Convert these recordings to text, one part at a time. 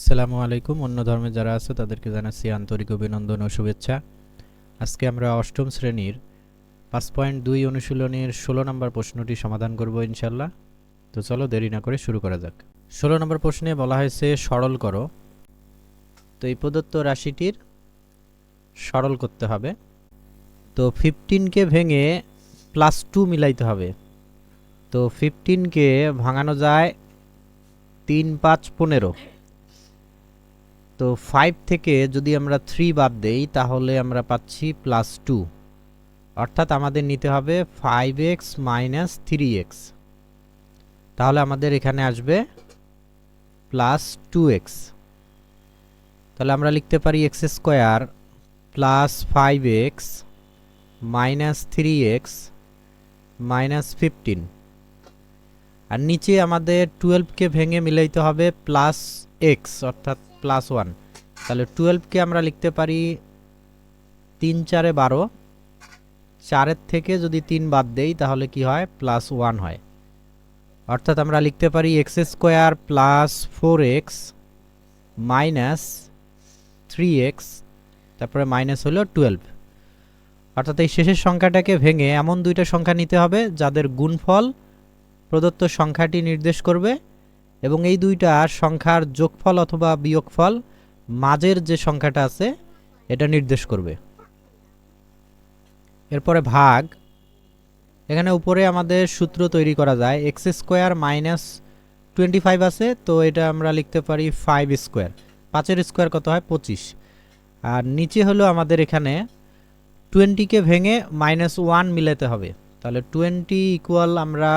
আসসালামু আলাইকুম। অন্য ধর্মে যারা আছে, তাদেরকে জানাচ্ছি আন্তরিক অভিনন্দন ও শুভেচ্ছা। আজকে আমরা অষ্টম শ্রেণির পাঁচ পয়েন্ট দুই অনুশীলনের ষোলো নম্বর প্রশ্নটি সমাধান করব ইনশাল্লাহ তো চলো দেরি না করে শুরু করা যাক। ষোলো নম্বর প্রশ্নে বলা হয়েছে, সরল করো। তো এই প্রদত্ত রাশিটির সরল করতে হবে। তো ফিফটিনকে ভেঙে প্লাস টু মিলাইতে হবে। তো ফিফটিনকে ভাঙানো যায় তিন পাঁচ পনেরো। তো ফাইভ থেকে যদি আমরা থ্রি বাদ দেই, তাহলে আমরা পাচ্ছি প্লাস টু অর্থাৎ আমাদের নিতে হবে five x minus three x তাহলে আমাদের এখানে আসবে প্লাস টু এক্স তাহলে আমরা লিখতে পারি x square plus five x minus three x minus fifteen আর নিচে আমাদের টুয়েলভকে ভেঙে মিলাইতে হবে প্লাস এক্স অর্থাৎ প্লাস ওয়ান তাহলে টুয়েলভকে আমরা লিখতে পারি তিন চারে বারো। চারের থেকে যদি তিন বাদ দেই, তাহলে কি হয়? প্লাস ওয়ান হয়। অর্থাৎ আমরা লিখতে পারি x square plus four x minus three x তারপরে মাইনাস হলো টুয়েলভ অর্থাৎ এই শেষের সংখ্যাটাকে ভেঙে এমন দুইটা সংখ্যা নিতে হবে, যাদের গুণফল প্রদত্ত সংখ্যাটি নির্দেশ করবে। এবং এই দুইটা সংখ্যার যোগফল অথবা বিয়োগফল মাঝের যে সংখ্যাটা আছে, এটা নির্দেশ করবে। এরপরে ভাগ। এখানে উপরে আমাদের সূত্র তৈরি করা যায়, x square minus twenty five আছে, তো এটা আমরা লিখতে পারি ফাইভ স্কোয়ার। পাঁচের স্কোয়ার কত হয়? পঁচিশ। আর নিচে হলো আমাদের এখানে টোয়েন্টিকে ভেঙে মাইনাস ওয়ান মিলাতে হবে। তাহলে টোয়েন্টি ইকুয়াল আমরা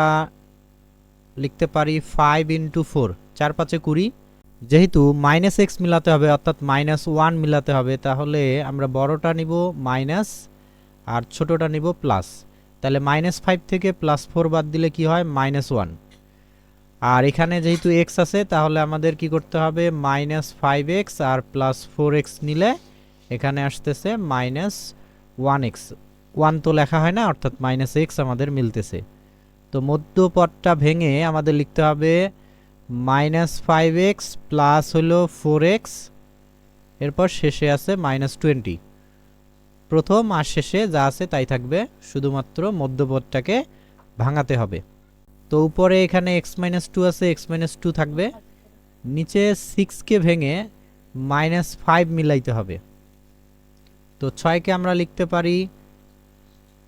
লিখতে পারি ফাইভ ইন্টু ফোর চার পাঁচে কুড়ি। যেহেতু মাইনাস এক্স মিলাতে হবে, অর্থাৎ মাইনাস ওয়ান মিলাতে হবে, তাহলে আমরা বড়টা নিব মাইনাস আর ছোটটা নিব প্লাস তাহলে মাইনাস ফাইভ থেকে প্লাস ফোর বাদ দিলে কি হয়? মাইনাস ওয়ান আর এখানে যেহেতু এক্স আছে, তাহলে আমাদের কি করতে হবে? মাইনাস ফাইভ এক্স আর প্লাস ফোর এক্স নিলে এখানে আসতেছে মাইনাস ওয়ান এক্স ওয়ান তো লেখা হয় না, অর্থাৎ মাইনাস এক্স আমাদের মিলতেছে। তো মধ্যপদটা ভেঙে আমাদের লিখতে হবে মাইনাস ফাইভ এক্স প্লাস হলো ফোর এক্স এরপর শেষে আছে মাইনাস টোয়েন্টি প্রথম আর শেষে যা আছে তাই থাকবে, শুধুমাত্র মধ্যপদটাকে ভাঙাতে হবে। তো উপরে এখানে এক্স মাইনাস টু আছে এক্স মাইনাস টু থাকবে। নিচে সিক্সকে ভেঙে মাইনাস ফাইভ মিলাইতে হবে। তো ছয়কে আমরা লিখতে পারি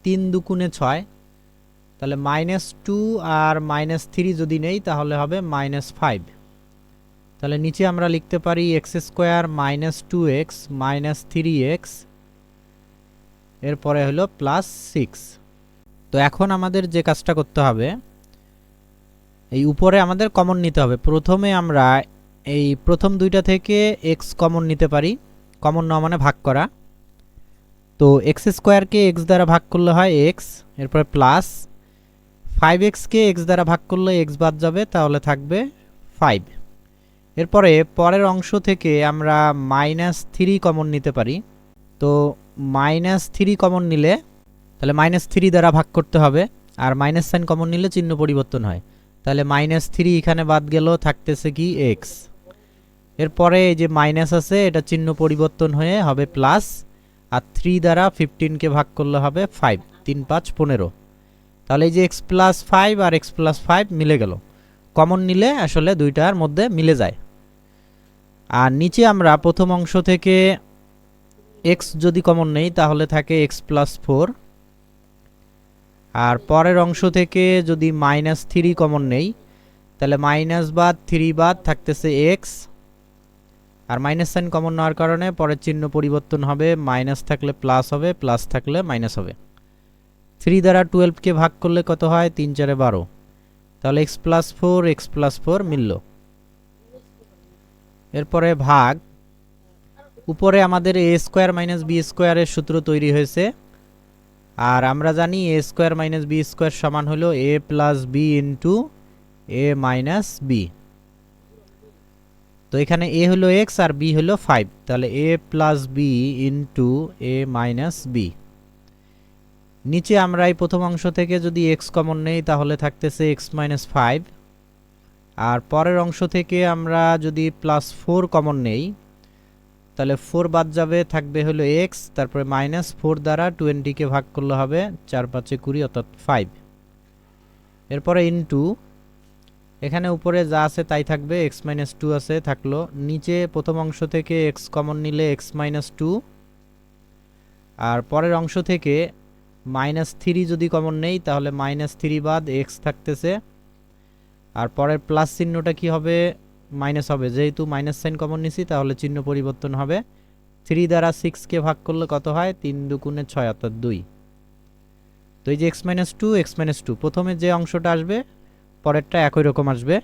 তিন দুকুণে ছয়। তাহলে মাইনাস টু আর মাইনাস থ্রি যদি নেই, তাহলে হবে মাইনাস ফাইভ তাহলে নিচে আমরা লিখতে পারি x square minus two x minus three x এরপরে হলো প্লাস সিক্স তো এখন আমাদের যে কাজটা করতে হবে, এই উপরে আমাদের কমন নিতে হবে। প্রথমে আমরা এই প্রথম দুইটা থেকে এক্স কমন নিতে পারি। কমন নেওয়া মানে ভাগ করা। তো এক্স স্কোয়ারকে এক্স দ্বারা ভাগ করলে হয় এক্স এরপরে প্লাস ফাইভ এক্সকে এক্স দ্বারা ভাগ করলে এক্স বাদ যাবে, তাহলে থাকবে ফাইভ এরপরে পরের অংশ থেকে আমরা মাইনাস থ্রি কমন নিতে পারি। তো মাইনাস থ্রি কমন নিলে, তাহলে মাইনাস থ্রি দ্বারা ভাগ করতে হবে, আর মাইনাস সাইন কমন নিলে চিহ্ন পরিবর্তন হয়। তাহলে মাইনাস থ্রি এখানে বাদ গেল, থাকতেছে কি এক্স এরপরে এই যে মাইনাস আছে, এটা চিহ্ন পরিবর্তন হয়ে হবে প্লাস আর থ্রি দ্বারা ফিফটিনকে ভাগ করলে হবে ফাইভ তিন পাঁচ পনেরো। তাহলে এই যে এক্স প্লাস ফাইভ আর এক্স প্লাস ফাইভ মিলে গেল। কমন নিলে আসলে দুইটার মধ্যে মিলে যায়। আর নিচে আমরা প্রথম অংশ থেকে এক্স যদি কমন নেই, তাহলে থাকে এক্স প্লাস ফোর আর পরের অংশ থেকে যদি মাইনাস থ্রি কমন নেই, তাহলে মাইনাস বাদ থ্রি বাদ থাকতেছে এক্স আর মাইনাস সাইন কমন নেওয়ার কারণে পরের চিহ্ন পরিবর্তন হবে মাইনাস থাকলে প্লাস হবে প্লাস থাকলে মাইনাস হবে। থ্রি দ্বারা টুয়েলভকে ভাগ করলে কত হয়? তিন চারে বারো। তাহলে x plus four x plus four মিলল। এরপরে ভাগ। উপরে আমাদের এ স্কোয়ার মাইনাস বি স্কোয়ারের সূত্র তৈরি হয়েছে। আর আমরা জানি A square minus B square সমান হলো A plus B into A minus B তো এখানে এ হলো এক্স আর বি হলো ফাইভ তাহলে A plus B into A minus B নিচে আমরা এই প্রথম অংশ থেকে যদি এক্স কমন নেই, তাহলে থাকতেছে এক্স মাইনাস ফাইভ আর পরের অংশ থেকে আমরা যদি প্লাস ফোর কমন নেই, তাহলে ফোর বাদ যাবে, থাকবে হলো এক্স তারপরে মাইনাস ফোর দ্বারা টোয়েন্টিকে ভাগ করলে হবে চার পাঁচে কুড়ি অর্থাৎ ফাইভ এরপরে ইনটু এখানে উপরে যা আছে তাই থাকবে এক্স মাইনাস টু আছে, থাকল। নিচে প্রথম অংশ থেকে এক্স কমন নিলে এক্স মাইনাস টু আর পরের অংশ থেকে মাইনাস থ্রি যদি কমন নেই, তাহলে মাইনাস থ্রি বাদ এক্স থাকতেছে। আর পরের প্লাস চিহ্নটা কি হবে? মাইনাস হবে। যেহেতু মাইনাস সাইন কমন নিছি, তাহলে চিহ্ন পরিবর্তন হবে। থ্রি দ্বারা সিক্সকে ভাগ করলে কত হয়? তিন দুগুণে ছয়, অর্থাৎ দুই। তো এই যে x minus two x minus two প্রথমে যে অংশটা আসবে, পরেরটা একই রকম আসবে।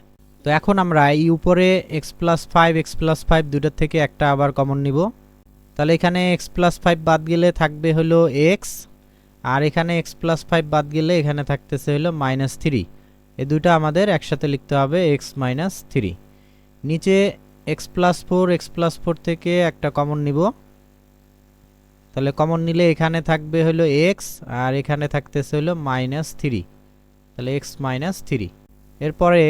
তো এখন আমরা এই উপরে x plus five x plus five দুটার থেকে একটা আবার কমন নিব। তাহলে এখানে এক্স প্লাস ফাইভ বাদ গেলে থাকবে হলো এক্স আর এখানে এক্স প্লাস ফাইভ বাদ গেলে এখানে থাকতেছে হলো মাইনাস থ্রি এই দুটো আমাদের একসাথে লিখতে হবে এক্স মাইনাস থ্রি নিচে x plus four x plus four থেকে একটা কমন নিব। তাহলে কমন নিলে এখানে থাকবে হলো এক্স আর এখানে থাকতেছে হলো মাইনাস থ্রি তাহলে এক্স মাইনাস থ্রি এরপরে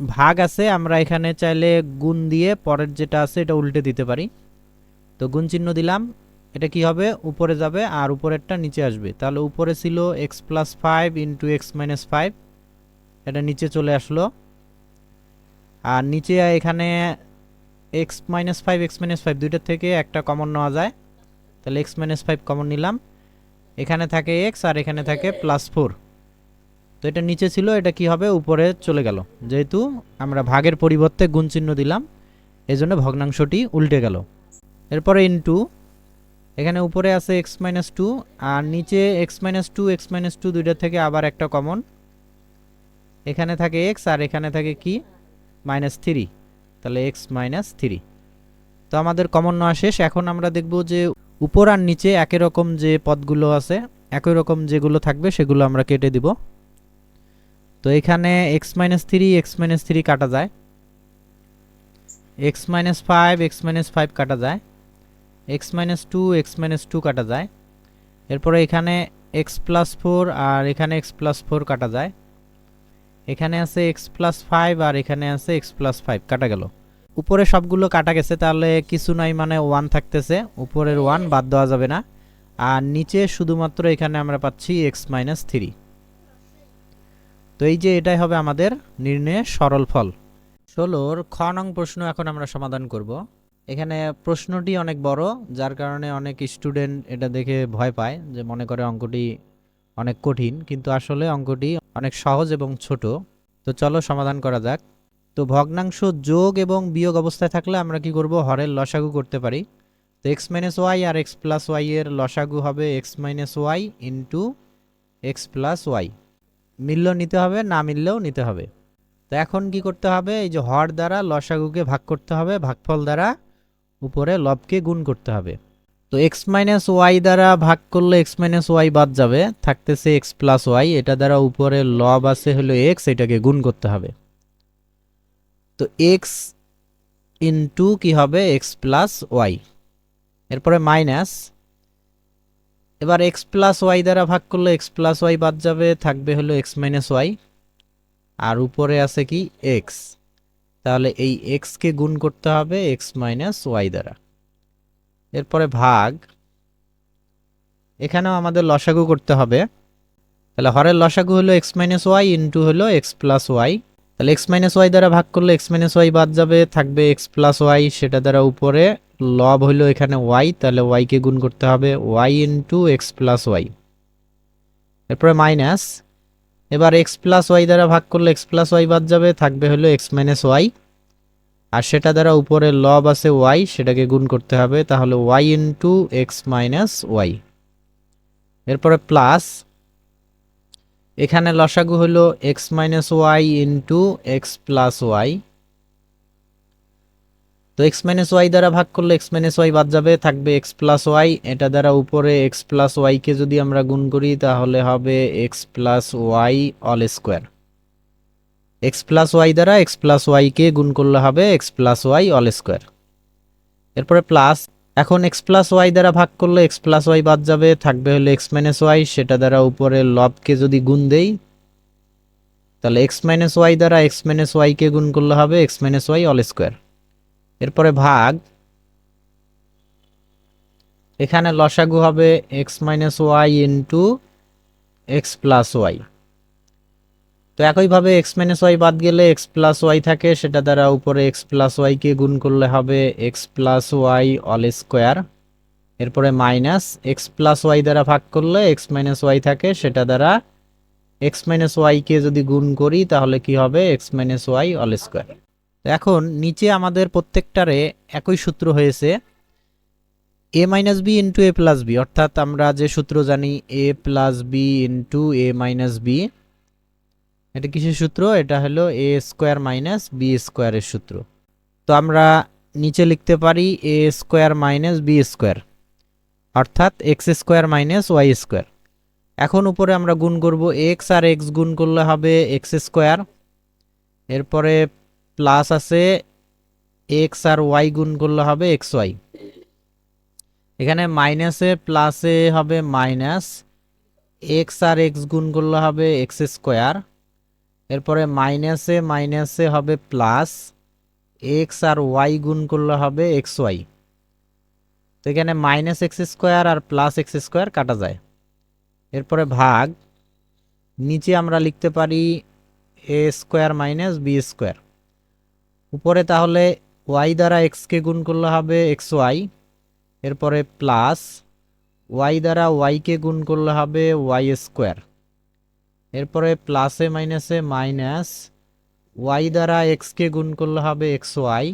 ভাগ আছে, আমরা এখানে চাইলে গুণ দিয়ে পরের যেটা আছে এটা উল্টে দিতে পারি। তো গুণ চিহ্ন দিলাম। এটা কি হবে? উপরে যাবে আর উপরেরটা নিচে আসবে। তাহলে উপরে ছিল x plus five into x minus five এটা নিচে চলে আসলো। আর নিচে এখানে x minus five x minus five দুইটার থেকে একটা কমন নেওয়া যায়। তাহলে এক্স মাইনাস ফাইভ কমন নিলাম। এখানে থাকে এক্স আর এখানে থাকে প্লাস ফোর তো এটা নিচে ছিল, এটা কি হবে? উপরে চলে গেল। যেহেতু আমরা ভাগের পরিবর্তে গুণ চিহ্ন দিলাম, এজন্য ভগ্নাংশটি উল্টে গেল। এরপরে ইনটু এখানে উপরে আছে এক্স মাইনাস টু আর নিচে x minus two x minus two দুইটার থেকে আবার একটা কমন এখানে থাকে এক্স আর এখানে থাকে কি? মাইনাস থ্রি তাহলে এক্স মাইনাস থ্রি তো আমাদের কমন নেওয়া শেষ। এখন আমরা দেখব যে উপর আর নিচে একই রকম যে পদগুলো আছে, একই রকম যেগুলো থাকবে সেগুলো আমরা কেটে দিব। তো এখানে x minus three x minus three কাটা যায়। X minus five x minus five কাটা যায়। X minus two x minus two কাটা যায়। এরপরে এখানে এক্স প্লাস ফোর আর এখানে এক্স প্লাস ফোর কাটা যায়। এখানে আছে এক্স প্লাস ফাইভ আর এখানে আছে এক্স প্লাস ফাইভ কাটা গেল। উপরে সবগুলো কাটা গেছে, তাহলে কিছু নাই মানে ওয়ান থাকতেছে। উপরের ওয়ান বাদ দেওয়া যাবে না। আর নিচে শুধুমাত্র এখানে আমরা পাচ্ছি এক্স মাইনাস থ্রি তো এই যে এটাই হবে আমাদের নির্ণয়ে সরল ফল। ষোলোর খ নং প্রশ্ন এখন আমরা সমাধান করব। এখানে প্রশ্নটি অনেক বড়, যার কারণে অনেক স্টুডেন্ট এটা দেখে ভয় পায় যে মনে করে অঙ্কটি অনেক কঠিন, কিন্তু আসলে অঙ্কটি অনেক সহজ এবং ছোট। তো চলো সমাধান করা যাক। তো ভগ্নাংশ যোগ এবং বিয়োগ অবস্থায় থাকলে আমরা কি করব? হরের লসাগু করতে পারি। তো এক্স মাইনাস ওয়াই আর এক্স প্লাস ওয়াই এর লসাগু হবে x minus y into x plus y মিললেও নিতে হবে, না মিললেও নিতে হবে। তো এখন কি করতে হবে? এই যে হর দ্বারা লসাগুকে ভাগ করতে হবে, ভাগফল দ্বারা উপরে লবকে গুণ করতে হবে। তো এক্স মাইনাস ওয়াই দ্বারা ভাগ করলে এক্স মাইনাস ওয়াই বাদ যাবে, থাকতেছে এক্স প্লাস ওয়াই এটা দ্বারা উপরে লব আছে হলো এক্স এটাকে গুণ করতে হবে। তো এক্স ইন্টু কী হবে? এক্স প্লাস ওয়াই এরপরে মাইনাস এবার এক্স প্লাস ওয়াই দ্বারা ভাগ করলে এক্স প্লাস ওয়াই বাদ যাবে, থাকবে হলো এক্স মাইনাস ওয়াই আর উপরে আছে কি? এক্স তাহলে এই এক্সকে গুণ করতে হবে এক্স মাইনাস ওয়াই দ্বারা। এরপরে ভাগ। এখানেও আমাদের লসাগু করতে হবে। তাহলে হরের লসাগু হলো এক্স মাইনাস ওয়াই ইন্টু হলো এক্স প্লাস ওয়াই তাহলে এক্স মাইনাস ওয়াই দ্বারা ভাগ করলে এক্স মাইনাস ওয়াই বাদ যাবে, থাকবে এক্স প্লাস ওয়াই সেটা দ্বারা উপরে লব হলো এখানে ওয়াই তাহলে ওয়াইকে গুণ করতে হবে y into x plus y এরপরে মাইনাস এবার এক্স প্লাস ওয়াই দ্বারা ভাগ করলে এক্স প্লাস ওয়াই বাদ যাবে, থাকবে হলো এক্স মাইনাস ওয়াই আর সেটা দ্বারা উপরে লব আছে ওয়াই সেটাকে গুণ করতে হবে, তাহলে y into x minus y এরপরে প্লাস এখানে লসাগু হলো x minus y into x plus y তো এক্স মাইনাস ওয়াই দ্বারা ভাগ করলে এক্স মাইনাস ওয়াই বাদ যাবে, থাকবে এক্স প্লাস ওয়াই এটা দ্বারা উপরে এক্স প্লাস ওয়াইকে যদি আমরা গুণ করি, তাহলে হবে x plus y all square x plus y দ্বারা এক্স প্লাস ওয়াইকে গুণ করলে হবে x plus y all square এরপরে প্লাস এখন এক্স প্লাস ওয়াই দ্বারা ভাগ করলে এক্স প্লাস ওয়াই বাদ যাবে, থাকবে হলো এক্স মাইনাস ওয়াই সেটা দ্বারা উপরে লবকে যদি গুণ দেই, তাহলে এক্স মাইনাস ওয়াই দ্বারা এক্স মাইনাস ওয়াইকে গুণ করলে হবে x minus y all square এরপরে ভাগ। এখানে লসাগু হবে x minus y into x plus y তো একইভাবে এক্স মাইনাস ওয়াই বাদ গেলে এক্স প্লাস ওয়াই থাকে, সেটা দ্বারা উপরে এক্স প্লাস ওয়াইকে গুণ করলে হবে x plus y all square এরপরে মাইনাস এক্স প্লাস ওয়াই দ্বারা ভাগ করলে এক্স মাইনাস ওয়াই থাকে, সেটা দ্বারা এক্স মাইনাস ওয়াইকে যদি গুণ করি, তাহলে কি হবে? X minus y all square এখন নিচে আমাদের প্রত্যেকটারে একই সূত্র হয়েছে A minus B into A plus B অর্থাৎ আমরা যে সূত্র জানি A plus B into A minus B এটা কিসের সূত্র? এটা হলো এ স্কোয়ার মাইনাস বি স্কোয়ারের সূত্র। তো আমরা নিচে লিখতে পারি A square minus B square অর্থাৎ x square minus y square এখন উপরে আমরা গুণ করব এক্স আর এক্স গুণ করলে হবে এক্স স্কোয়ার এরপরে প্লাস আছে এক্স আর ওয়াই গুণ করলে হবে এক্স ওয়াই এখানে মাইনাসে প্লাসে হবে মাইনাস এক্স আর এক্স গুণ করলে হবে এক্স স্কোয়ার এরপরে মাইনাসে মাইনাসে হবে প্লাস এক্স আর ওয়াই গুণ করলে হবে এক্স ওয়াই তো এখানে মাইনাস এক্স স্কোয়ার আর প্লাস এক্স স্কোয়ার কাটা যায়। এরপরে ভাগ, নিচে আমরা লিখতে পারি A square minus B square উপরে তাহলে ওয়াই দ্বারা এক্সকে গুণ করলে হবে এক্স ওয়াই এরপরে প্লাস ওয়াই দ্বারা ওয়াইকে গুণ করলে হবে ওয়াই স্কোয়ার এরপরে প্লাসে মাইনাসে মাইনাস ওয়াই দ্বারা এক্সকে গুণ করলে হবে এক্স ওয়াই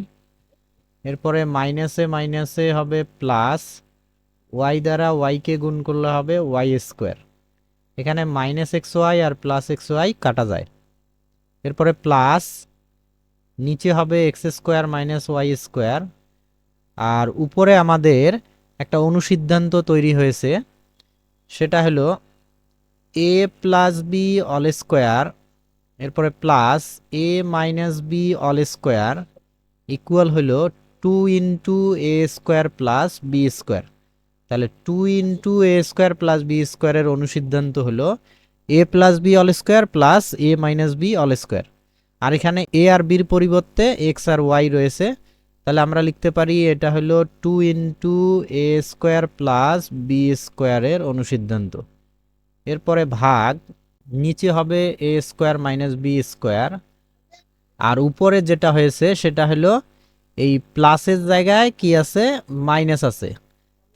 এরপরে মাইনাসে মাইনাসে হবে প্লাস ওয়াই দ্বারা ওয়াইকে গুণ করলে হবে ওয়াই স্কোয়ার এখানে মাইনাস এক্স ওয়াই আর প্লাস এক্স ওয়াই কাটা যায়, এরপরে প্লাস নিচে হবে x square minus y square. আর উপরে আমাদের একটা অনুসিদ্ধান্ত তৈরি হয়েছে, সেটা হলো A plus B all square এরপরে plus A minus B all square equal হলো two into A square plus B square তাহলে two into A square plus B স্কোয়ারের অনুসিদ্ধান্ত হলো A plus B all square plus A minus B all square আর এখানে এ আর বির পরিবর্তে x আর Y রয়েছে। তাহলে আমরা লিখতে পারি এটা হলো two into A square plus B স্কোয়ারের অনুসিদ্ধান্ত। এরপরে ভাগ, নিচে হবে A square minus B square আর উপরে যেটা হয়েছে সেটা হলো এই প্লাসের জায়গায় কি আছে? মাইনাস আছে।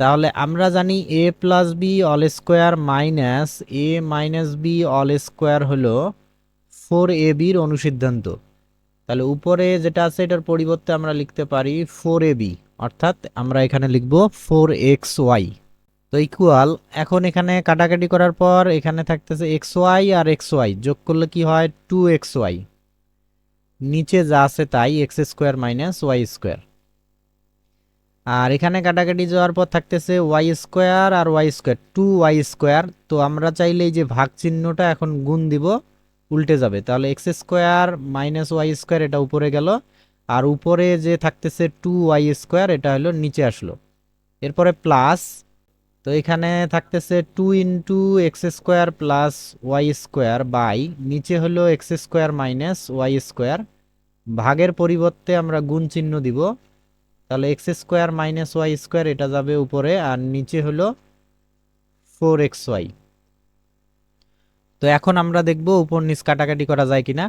তাহলে আমরা জানি A plus B whole square minus A minus B whole square হলো ফোর এ বির অনুসিদ্ধান্ত। তাহলে উপরে যেটা আছে, এটার পরিবর্তে আমরা লিখতে পারি ফোর এ বি, অর্থাৎ আমরা এখানে লিখব ফোর এক্স ওয়াই। তো ইকুয়াল এখন এখানে কাটাকাটি করার পর এখানে থাকতেছে এক্স ওয়াই আর এক্স ওয়াই, যোগ করলে কি হয়? Two X Y. নিচে যা আছে তাই, X square minus Y square. আর এখানে কাটাকাটি যাওয়ার পর থাকতেছে ওয়াই স্কোয়ার আর Y square, two Y square. তো আমরা চাইলে এই যে ভাগ চিহ্নটা এখন গুণ দিব উল্টে যাবে। তাহলে X square minus Y square এটা উপরে গেল, আর উপরে যে থাকতেছে টু ওয়াই স্কোয়ার এটা হলো নিচে আসলো। এরপরে প্লাস তো এখানে থাকতেছে two into X square plus Y square by নিচে হলো X square minus Y square ভাগের পরিবর্তে আমরা গুণ চিহ্ন দিব। তাহলে X square minus Y square এটা যাবে উপরে, আর নিচে হলো ফোর এক্স ওয়াই তো এখন আমরা দেখব উপর নিচ কাটাকাটি করা যায় কিনা।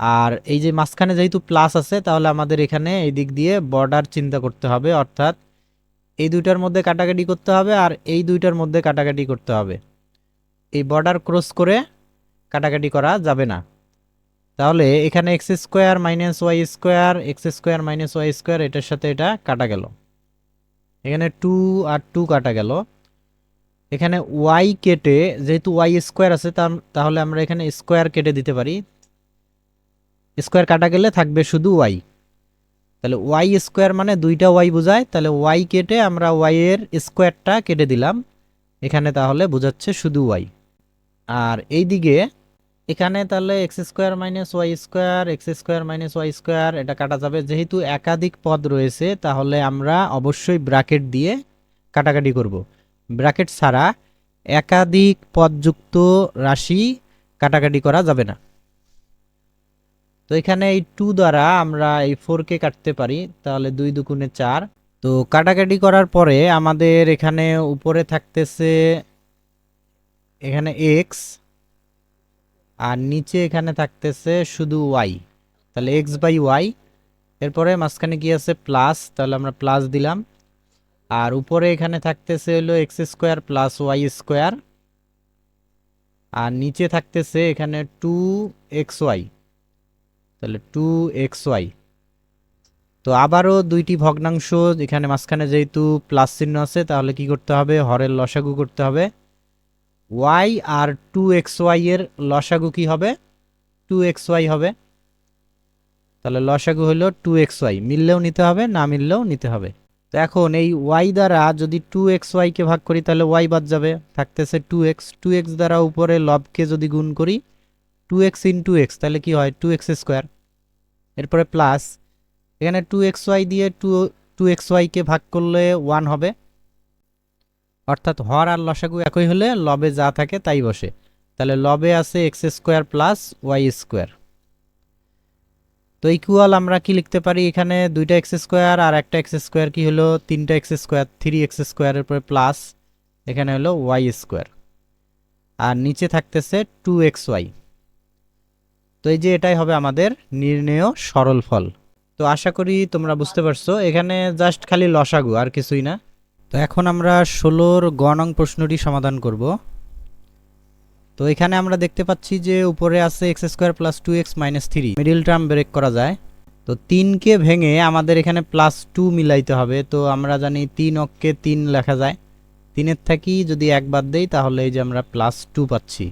আর এই যে মাঝখানে যেহেতু প্লাস আছে, তাহলে আমাদের এখানে এই দিক দিয়ে বর্ডার চিন্তা করতে হবে, অর্থাৎ এই দুইটার মধ্যে কাটাকাটি করতে হবে আর এই দুইটার মধ্যে কাটাকাটি করতে হবে। এই বর্ডার ক্রস করে কাটাকাটি করা যাবে না। তাহলে এখানে X square minus Y square X square minus Y square এটার সাথে এটা কাটা গেল। এখানে টু আর টু কাটা গেল। এখানে ওয়াই কেটে যেহেতু ওয়াই স্কোয়ার আছে তাহলে আমরা এখানে স্কোয়ার কেটে দিতে পারি। স্কোয়ার কাটা গেলে থাকবে শুধু ওয়াই তাহলে ওয়াই স্কোয়ার মানে দুইটা ওয়াই বোঝায়। তাহলে ওয়াই কেটে আমরা ওয়াই এর স্কোয়ারটা কেটে দিলাম। এখানে তাহলে বোঝাচ্ছে শুধু ওয়াই আর এই দিকে এখানে তাহলে X square minus Y square X square minus Y square এটা কাটা যাবে। যেহেতু একাধিক পদ রয়েছে, তাহলে আমরা অবশ্যই ব্র্যাকেট দিয়ে কাটাকাটি করব। ব্র্যাকেট ছাড়া একাধিক পদযুক্ত রাশি কাটাকাটি করা যাবে না। তো এখানে এই টু দ্বারা আমরা এই ফোরকে কাটতে পারি, তাহলে দুই দুগুণে চার। তো কাটাকাটি করার পরে আমাদের এখানে উপরে থাকতেছে এখানে এক্স আর নিচে এখানে থাকতেছে শুধু ওয়াই তাহলে এক্স বাই ওয়াই এরপরে মাঝখানে কি আছে? প্লাস তাহলে আমরা প্লাস দিলাম। আর উপরে এখানে থাকতেছে হলো X square plus Y square. আর নিচে থাকতেছে এখানে টু এক্স ওয়াই। তাহলে টু এক্স ওয়াই। তো আবারও দুইটি ভগ্নাংশ এখানে মাঝখানে যেহেতু প্লাস চিহ্ন আছে, তাহলে কি করতে হবে? হরের লসাগু করতে হবে। ওয়াই আর টু এক্স ওয়াই এর লসাগু কি হবে? টু এক্স ওয়াই হবে। তাহলে লসাগু হলো টু এক্স ওয়াই। মিললেও নিতে হবে, না মিললেও নিতে হবে। এখন এই ওয়াই দ্বারা যদি টু এক্স ওয়াইকে ভাগ করি, তাহলে ওয়াই বাদ যাবে। থাকতেছে টু এক্স টু এক্স দ্বারা উপরে লবকে যদি গুণ করি two X in two X তাহলে কি হয়? টু এক্স স্কোয়ার এরপরে প্লাস এখানে টু এক্স ওয়াই দিয়ে টু টু এক্স ওয়াইকে ভাগ করলে ওয়ান হবে। অর্থাৎ হর আর লসাগু একই হলে লবে যা থাকে তাই বসে। তাহলে লবে আছে X square plus Y square তো ইকুয়াল আমরা কি লিখতে পারি? এখানে দুইটা এক্স স্কোয়ার আর একটা এক্স স্কোয়ার কি হলো? তিনটা এক্স স্কোয়ার থ্রি এক্স স্কোয়ারের পরে প্লাস এখানে হলো ওয়াই স্কোয়ার আর নিচে থাকতেছে টু এক্স ওয়াই তো এই যে এটাই হবে আমাদের নির্ণেয় সরল ফল। তো আশা করি তোমরা বুঝতে পারছ। এখানে জাস্ট খালি লসাগু, আর কিছুই না। তো এখন আমরা ষোলোর গণং প্রশ্নটি সমাধান করব। তো এখানে আমরা দেখতে পাচ্ছি যে উপরে আছে X square plus two X minus three. Middle term break করা যায়। তো তিনকে ভেঙে আমাদের এখানে প্লাস টু মিলাইতে হবে। তো আমরা জানি তিন অক্ষে তিন লেখা যায়। তিনের থাকি যদি এক বাদ দেই, তাহলে এই যে আমরা প্লাস টু পাচ্ছি।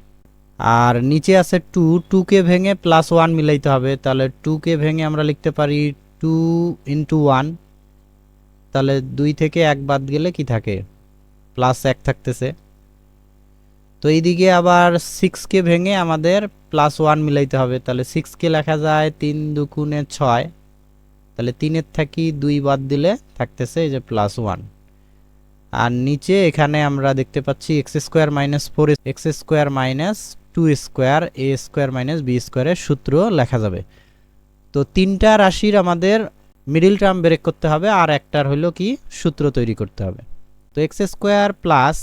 আর নিচে আছে টু। টুকে ভেঙে প্লাস ওয়ান মিলাইতে হবে। তাহলে টুকে ভেঙে আমরা লিখতে পারি টু ইন্টু ওয়ান। তাহলে দুই থেকে এক বাদ গেলে কি থাকে? প্লাস এক থাকতেছে। তো এইদিকে আবার সিক্সকে ভেঙে আমাদের প্লাস ওয়ান মিলাইতে হবে। তাহলে সিক্সকে লেখা যায় তিন দুকুণে ছয়। তাহলে তিনের থাকি দুই বাদ দিলে থাকতেছে এই যে প্লাস ওয়ান আর নিচে এখানে আমরা দেখতে পাচ্ছি X square minus four X square minus two square A square minus B স্কোয়ারের সূত্র লেখা যাবে। তো তিনটা রাশির আমাদের মিডিল টার্ম ব্রেক করতে হবে আর একটার হলো কি সূত্র তৈরি করতে হবে। তো এক্স স্কোয়ার প্লাস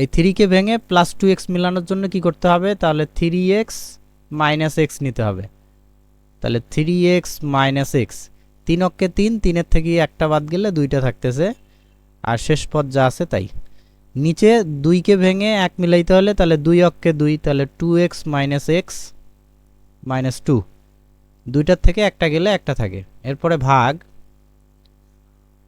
এই থ্রিকে ভেঙে প্লাস টু এক্স মিলানোর জন্য কি করতে হবে? তাহলে থ্রি এক্স মাইনাস এক্স নিতে হবে। তাহলে থ্রি এক্স মাইনাস এক্স। তিন অক্ষে তিন, তিনের থেকে একটা বাদ গেলে দুইটা থাকতেছে। আর শেষ পদ যা আছে তাই। নিচে দুইকে ভেঙে এক মিলাইতে হলে তাহলে দুই অক্ষে দুই, তাহলে two X minus X minus two দুইটার থেকে একটা গেলে একটা থাকে। এরপরে ভাগ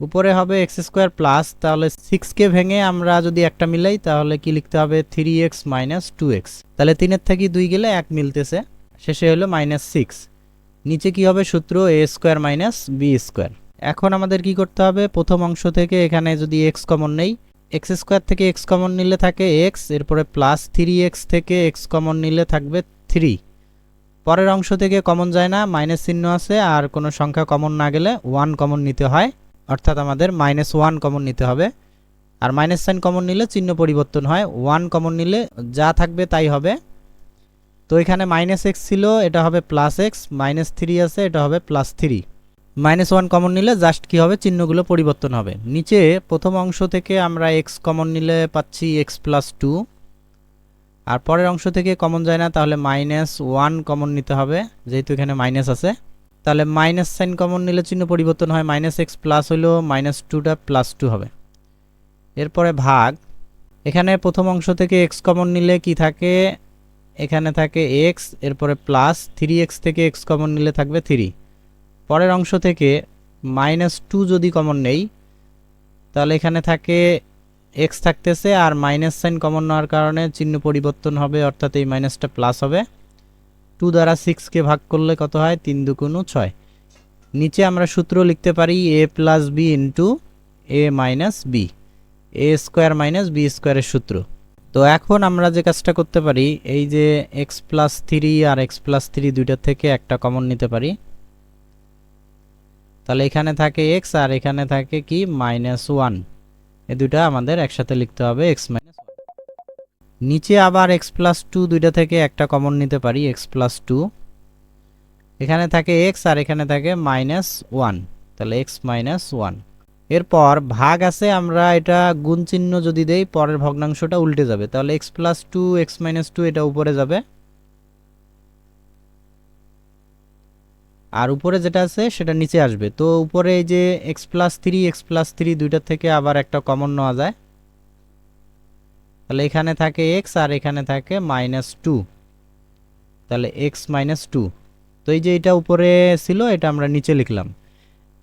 উপরে হবে এক্স স্কোয়ার প্লাস, তাহলে সিক্সকে ভেঙে আমরা যদি একটা মিলাই, তাহলে কি লিখতে হবে? Three X minus two X তাহলে তিনের থেকে দুই গেলে এক মিলতেছে, শেষে হলো মাইনাস সিক্স নিচে কি হবে সূত্র? A square minus B square এখন আমাদের কি করতে হবে? প্রথম অংশ থেকে এখানে যদি এক্স কমন নেই এক্স স্কোয়ার থেকে এক্স কমন নিলে থাকে এক্স এরপরে প্লাস থ্রি এক্স থেকে এক্স কমন নিলে থাকবে থ্রি পরের অংশ থেকে কমন যায় না মাইনাস চিহ্ন আছে, আর কোনো সংখ্যা কমন না গেলে ওয়ান কমন নিতে হয়। অর্থাৎ আমাদের মাইনাস ওয়ান কমন নিতে হবে। আর মাইনাস সাইন কমন নিলে চিহ্ন পরিবর্তন হয়। ওয়ান কমন নিলে যা থাকবে তাই হবে। তো এখানে মাইনাস এক্স ছিল, এটা হবে প্লাস এক্স মাইনাস থ্রি আছে, এটা হবে plus three minus one common নিলে জাস্ট কি হবে? চিহ্নগুলো পরিবর্তন হবে। নিচে প্রথম অংশ থেকে আমরা এক্স কমন নিলে পাচ্ছি এক্স প্লাস টু আর পরের অংশ থেকে কমন যায় না, তাহলে মাইনাস ওয়ান কমন নিতে হবে, যেহেতু এখানে মাইনাস আছে। তাহলে মাইনাস সাইন কমন নিলে চিহ্ন পরিবর্তন হয় মাইনাস এক্স প্লাস হইলেও মাইনাস টুটা প্লাস টু হবে। এরপরে ভাগ, এখানে প্রথম অংশ থেকে এক্স কমন নিলে কি থাকে? এখানে থাকে এক্স এরপরে প্লাস থ্রি এক্স থেকে এক্স কমন নিলে থাকবে থ্রি পরের অংশ থেকে মাইনাস টু যদি কমন নেই, তাহলে এখানে থাকে এক্স থাকতেছে আর মাইনাস সাইন কমন নেওয়ার কারণে চিহ্ন পরিবর্তন হবে, অর্থাৎ এই মাইনাসটা প্লাস হবে। টু দ্বারা সিক্সকে ভাগ করলে কত হয়? তিন দুগুণ ছয়। নিচে আমরা সূত্র লিখতে পারি A plus B into A minus B A square minus B স্কোয়ারের সূত্র। তো এখন আমরা যে কাজটা করতে পারি, এই যে এক্স প্লাস থ্রি আর এক্স প্লাস থ্রি দুইটার থেকে একটা কমন নিতে পারি। তাহলে এখানে থাকে এক্স আর এখানে থাকে কি? মাইনাস ওয়ান এই দুইটা আমাদের একসাথে লিখতে হবে এক্স মাইনাস নিচে আবার এক্স প্লাস টু দুইটা থেকে একটা কমন নিতে পারি এক্স প্লাস টু এখানে থাকে এক্স আর এখানে থাকে মাইনাস ওয়ান তাহলে এক্স মাইনাস ওয়ান এরপর ভাগ আছে আমরা এটা গুণ চিহ্ন যদি দেই, পরের ভগ্নাংশটা উল্টে যাবে। তাহলে X plus two X minus two এটা উপরে যাবে। আর উপরে যেটা আছে সেটা নিচে আসবে। তো উপরে এই যে X plus three X plus three দুইটার থেকে আবার একটা কমন নেওয়া যায়। তাহলে এখানে থাকে এক্স আর এখানে থাকে মাইনাস টু তাহলে এক্স মাইনাস টু তো এই যে এটা উপরে ছিল, এটা আমরা নিচে লিখলাম।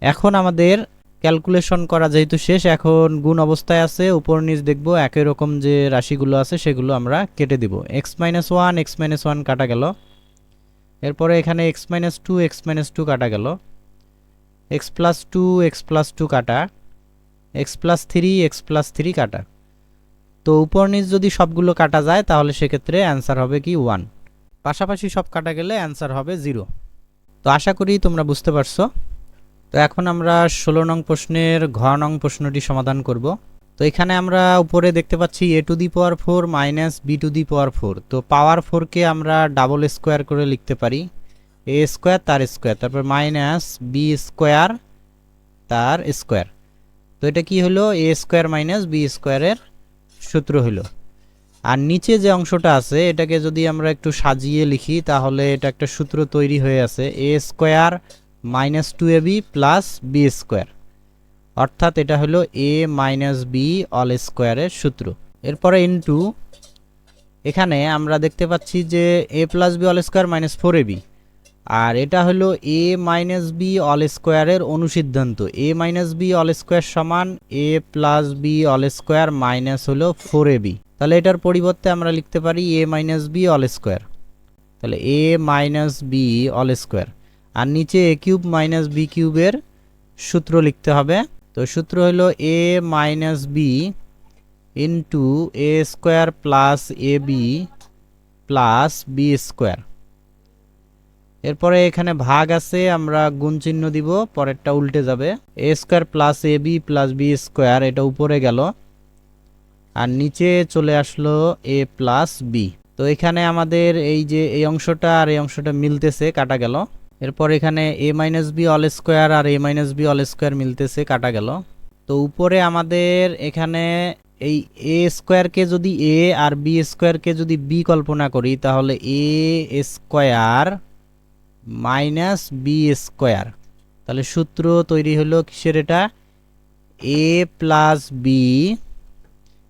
এখন আমাদের ক্যালকুলেশন করা যেহেতু শেষ, এখন গুণ অবস্থায় আছে, উপর নিচ দেখব, একই রকম যে রাশিগুলো আছে সেগুলো আমরা কেটে দিব। X minus one X minus one কাটা গেল। এরপরে এখানে X minus two X minus two কাটা গেল। X plus two X plus two কাটা। X plus three X plus three কাটা। তো উপর নিচ যদি সবগুলো কাটা যায়, তাহলে সেক্ষেত্রে অ্যান্সার হবে কি ওয়ান পাশাপাশি সব কাটা গেলে অ্যান্সার হবে জিরো তো আশা করি তোমরা বুঝতে পারছ। তো এখন আমরা ষোলো নং প্রশ্নের ঘ নং প্রশ্নটি সমাধান করব। তো এখানে আমরা উপরে দেখতে পাচ্ছি A to the power four minus B to the power four তো পাওয়ার ফোরকে আমরা ডাবল স্কোয়ার করে লিখতে পারি। এ স্কোয়ার তার স্কোয়ার তারপর মাইনাস বি স্কোয়ার তার স্কোয়ার তো এটা কি হলো? এ স্কোয়ার মাইনাস বি স্কোয়ারের সূত্র হলো আর নিচে যে অংশটা আছে, এটাকে যদি আমরা একটু সাজিয়ে লিখি, তাহলে এটা একটা সূত্র তৈরি হয়ে আছে A square minus two A B plus B square অর্থাৎ এটা হলো এ মাইনাস বি অল স্কোয়ারের সূত্র। এরপরে ইনটু এখানে আমরা দেখতে পাচ্ছি যে A plus B whole square minus four A B আর এটা হলো এ মাইনাস বি অল স্কোয়ারের অনুসিদ্ধান্ত। A minus B whole square সমান A plus B whole square minus হলো ফোর এ বি তাহলে এটার পরিবর্তে আমরা লিখতে পারি A minus B whole square তাহলে A minus B whole square আর নিচে এ কিউব মাইনাস বি কিউবের সূত্র লিখতে হবে। তো সূত্র হলো A minus B into A square plus A B plus B square এরপরে এখানে ভাগ আছে, আমরা গুণ চিহ্ন দিব, পরেরটা উল্টে যাবে। A square plus A B plus B square, এটা উপরে গেল। আর নিচে চলে আসলো এ প্লাস বি। তো এখানে আমাদের এই যে এই অংশটা আর এই অংশটা মিলতেছে, কাটা গেল। এরপর এখানে A minus B whole square R A minus B whole square মিলতেছে, কাটা গেল। তো উপরে আমাদের এখানে এই এ স্কোয়ারকে যদি এ আর বি স্কোয়ারকে যদি বি কল্পনা করি, তাহলে A square minus B square. তাহলে সূত্র তৈরি হলো কিসের এটা? A plus B.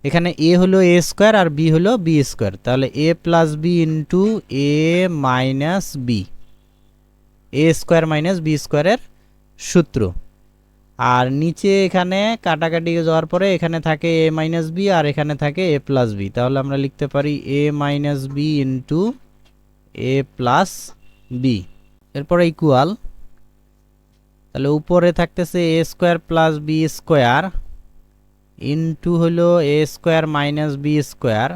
এখানে এ হলো এ স্কোয়ার আর বি হলো বি স্কোয়ার। তাহলে A plus B into A minus B. A square minus B স্কোয়ারের সূত্র। আর নিচে এখানে কাটাকাটি যাওয়ার পরে এখানে থাকে এ মাইনাস বি আর এখানে থাকে এ প্লাস বি। তাহলে আমরা লিখতে পারি A minus B into A plus B. এরপরে ইকুয়াল তাহলে উপরে থাকতেছে A square plus B square into হলো A square minus B square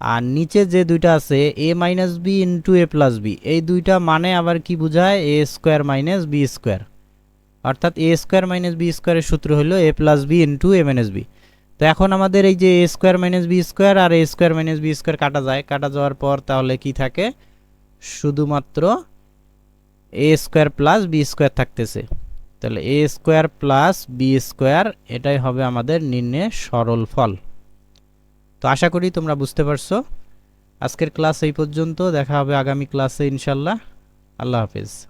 আর নিচে যে দুইটা আছে A minus B into A plus B এই দুইটা মানে আবার কি বোঝায়? A square minus B square অর্থাৎ এ স্কোয়ার মাইনাস বি স্কোয়ারের সূত্র হলো A plus B into A minus B তো এখন আমাদের এই যে A square minus B square R A square minus B square কাটা যায়, কাটা যাওয়ার পর তাহলে কি থাকে? শুধুমাত্র A square plus B square থাকতেছে। তাহলে A square plus B square এটাই হবে আমাদের নির্ণয় সরল ফল। তো আশা করি তোমরা বুঝতে পারছ। আজকের ক্লাস এই পর্যন্ত, দেখা হবে আগামী ক্লাসে ইনশাল্লাহ আল্লাহ হাফিজ।